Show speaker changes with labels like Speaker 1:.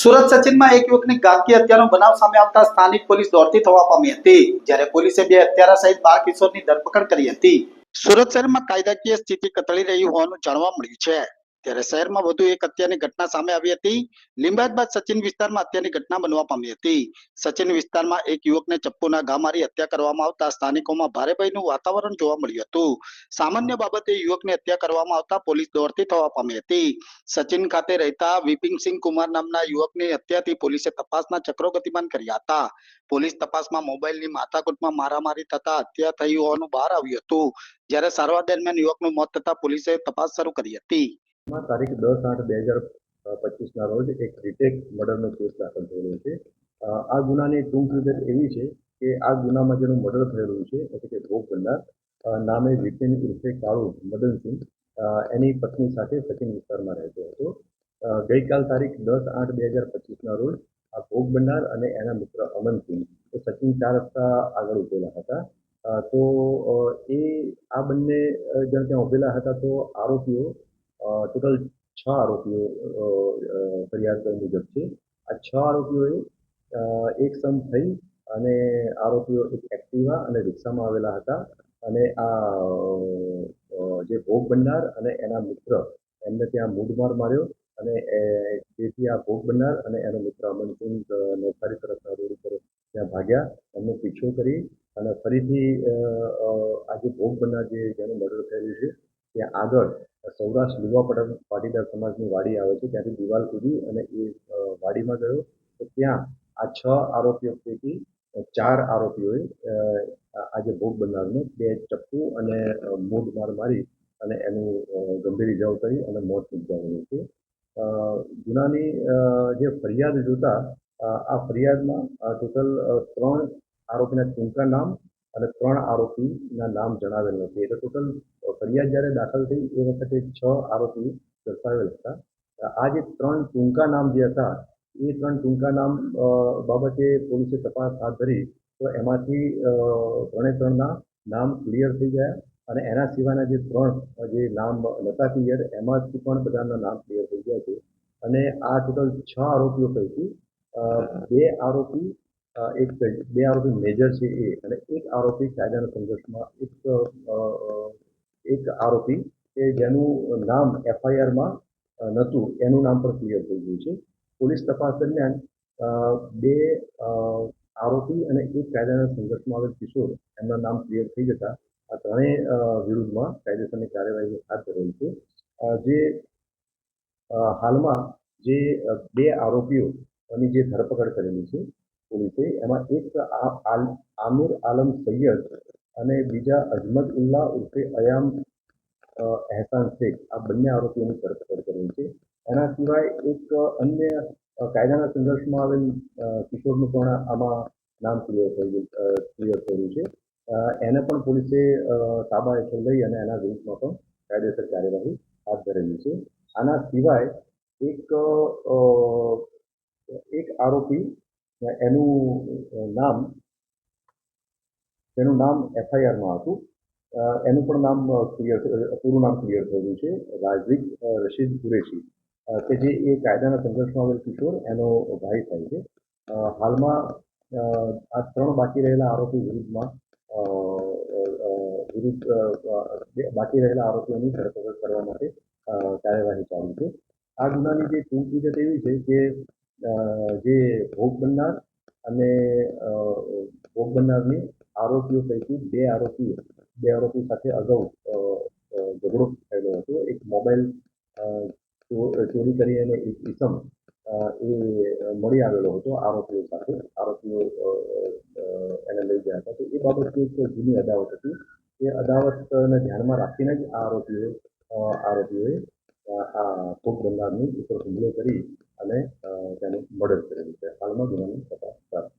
Speaker 1: સુરત સચિનમાં એક યુવકની ગાંધી હત્યાનો બનાવ સામે આવતા સ્થાનિક પોલીસ દોડતી થવા પામી હતી, જ્યારે પોલીસે બે હત્યારા સહિત બાર કિશોરની ધરપકડ કરી હતી. સુરત શહેરમાં કાયદાકીય સ્થિતિ કતળી રહી હોવાનું જાણવા મળ્યું છે. ત્યારે શહેરમાં વધુ એક હત્યાની ઘટના સામે આવી હતી. લિંબાયત બાદ સચિન વિસ્તારમાં હત્યાની ઘટના બનવા પામી હતી. સચિન વિસ્તારમાં એક યુવકને ચપ્પુના ઘા મારી હત્યા કરવામાં આવતા સ્થાનિકોમાં ભારે ભયનું વાતાવરણ જોવા મળ્યું હતું. સામાન્ય બાબતે યુવકને હત્યા કરવામાં આવતા પોલીસ દોડતી થવા પામી હતી. સચિન ખાતે રહેતા વિપિનસિંહ કુમાર નામના યુવકની હત્યાથી પોલીસે તપાસના ચક્રો ગતિમાન કર્યા હતા. પોલીસ તપાસમાં મોબાઈલની માથાકૂટમાં મારામારી થતા હત્યા થઈ હોવાનું બહાર આવ્યું હતું. જ્યારે સારવાર દરમિયાન યુવકનું મોત થતા પોલીસે તપાસ શરૂ કરી હતી.
Speaker 2: તારીખ દસ આઠ બે હજાર પચીસના રોજ એક રિટેક મર્ડરનો કેસ દાખલ થયેલો છે. આ ગુનાની ટૂંક વિગત એવી છે કે આ ગુનામાં જેનું મર્ડર થયેલું છે, એટલે કે ભોગ બનનાર નામે વિપિન ઉર્ફે કાળુ મદનસિંહ એની પત્ની સાથે સચિન વિસ્તારમાં રહેતો હતો. ગઈકાલ તારીખ દસ આઠ બે હજાર પચીસના રોજ આ ભોગ બનનાર અને એના મિત્ર અમનસિંહ, એ સચિન ચાર રસ્તા આગળ ઉભેલા હતા. તો એ આ બંને જણ ત્યાં ઉભેલા હતા તો આરોપીઓ ટોટલ છ આરોપીઓ ફરિયાદ મુજબ છે. આ છ આરોપીઓએ એક સમ થઈ અને આરોપીઓ એક એક્ટિવા અને રિક્ષામાં આવેલા હતા. અને આ જે ભોગ બનનાર અને એના મિત્ર, એમને ત્યાં મૂઢમાર માર્યો અને જેથી આ ભોગ બનનાર અને એનો મિત્ર અમનસિંહ નવસારી ઉપર ત્યાં ભાગ્યા. એમનો પીછો કરી અને ફરીથી આ જે ભોગ બનનાર જે, જેનું મર્ડર થયેલું છે, ત્યાં આગળ સૌરાષ્ટ્ર લુવા પાટીદાર સમાજની વાડી આવે છે. ત્યાંથી દિવાલ કૂદી અને એ વાડીમાં ગયો. તો ત્યાં આ છ આરોપીઓ પૈકી ચાર આરોપીઓએ અ, આ- આ જે ભોગ બનનારને બે ચપ્પુ અને મૂઢ માર મારી અને એનું ગંભીર ઇજાઓ કરી અને મોત નિપજાવેલું છે. ગુનાની જે ફરિયાદ જોતા આ ફરિયાદમાં ટોટલ ત્રણ આરોપીના ટૂંકા નામ અને ત્રણ આરોપીના નામ જણાવેલ નથી. એટલે ટોટલ ફરિયાદ જ્યારે દાખલ થઈ, એ વખતે છ આરોપી દર્શાવેલ હતા. આ જે ત્રણ ટૂંકા નામ જે હતા, એ ત્રણ ટૂંકા નામ બાબતે પોલીસે તપાસ હાથ ધરી, તો એમાંથી ત્રણે ત્રણના નામ ક્લિયર થઈ ગયા અને એના સિવાયના જે ત્રણ જે નામ નતા ક્લિયર એમાંથી પણ બધાના નામ ક્લિયર થઈ ગયા છે. અને આ ટોટલ છ આરોપીઓ પૈકી બે આરોપી એક બે આરોપી મેજર છે એ અને એક આરોપી કાયદાના સંઘર્ષમાં, એક એક આરોપી કે જેનું નામ એફઆઈઆરમાં નહોતું, એનું નામ પણ ક્લિયર થઈ ગયું છે. પોલીસ તપાસ દરમિયાન બે આરોપી અને એક કાયદાના સંઘર્ષમાં આવેલ કિશોર, એમના નામ ક્લિયર થઈ જતા, આ ત્રણેય વિરુદ્ધમાં કાયદેસરની કાર્યવાહી હાથ ધરેલ છે. જે હાલમાં જે બે આરોપીઓની જે ધરપકડ કરેલી છે પોલીસે એમાં એક આમિર આલમ સૈયદ અને બીજા અજમત ઉલ્લા ઉર્ફે અયામ અહેસાન શેખ આ બંને આરોપીઓની ધરપકડ કરેલી છે. એના સિવાય એક અન્ય કાયદાના સંઘર્ષમાં આવેલ કિશોરનું પણ આમાં નામ ક્લિયર થઈ ક્લિયર થયેલું છે. એને પણ પોલીસે તાબા હેઠળ લઈ અને એના વિરુદ્ધમાં પણ કાયદેસર કાર્યવાહી હાથ ધરેલી છે. આના સિવાય એક એક આરોપી એનું નામ તેનું નામ એફઆઈઆરમાં હતું. એનું પણ નામ ક્લિયર પૂરું નામ ક્લિયર થયેલું છે. રાઝિક રશીદ કુરેશી. કે જે એ કાયદાના સંઘર્ષમાં આવેલ કિશોર, એનો ભાઈ થાય છે. હાલમાં આ ત્રણ બાકી રહેલા આરોપી વિરુદ્ધમાં વિરુદ્ધ બાકી રહેલા આરોપીઓની ધરપકડ કરવા માટે કાર્યવાહી ચાલુ છે. આ ગુનાની જે ટૂંક વિગત એવી છે કે જે ભોગ બનનાર અને ભોગ બનનારની આરોપીઓ પૈકી બે આરોપીઓ, બે આરોપી સાથે અગાઉ ઝઘડો થયેલો હતો. એક મોબાઈલ ચોરી કરી અને એક ઇસમ એ મળી આવેલો હતો આરોપીઓ સાથે. આરોપીઓ એને લઈ ગયા હતા. તો એ બાબતની એક જૂની અદાવત હતી. એ અદાવતને ધ્યાનમાં રાખીને જ આ આરોપીઓ આરોપીઓએ આ ભોગ બનનારની ઉપર હુમલો કરી અને તેનું મર્ડર કરેલું છે હાલમાં ગુનાની તપાસ ચાલુ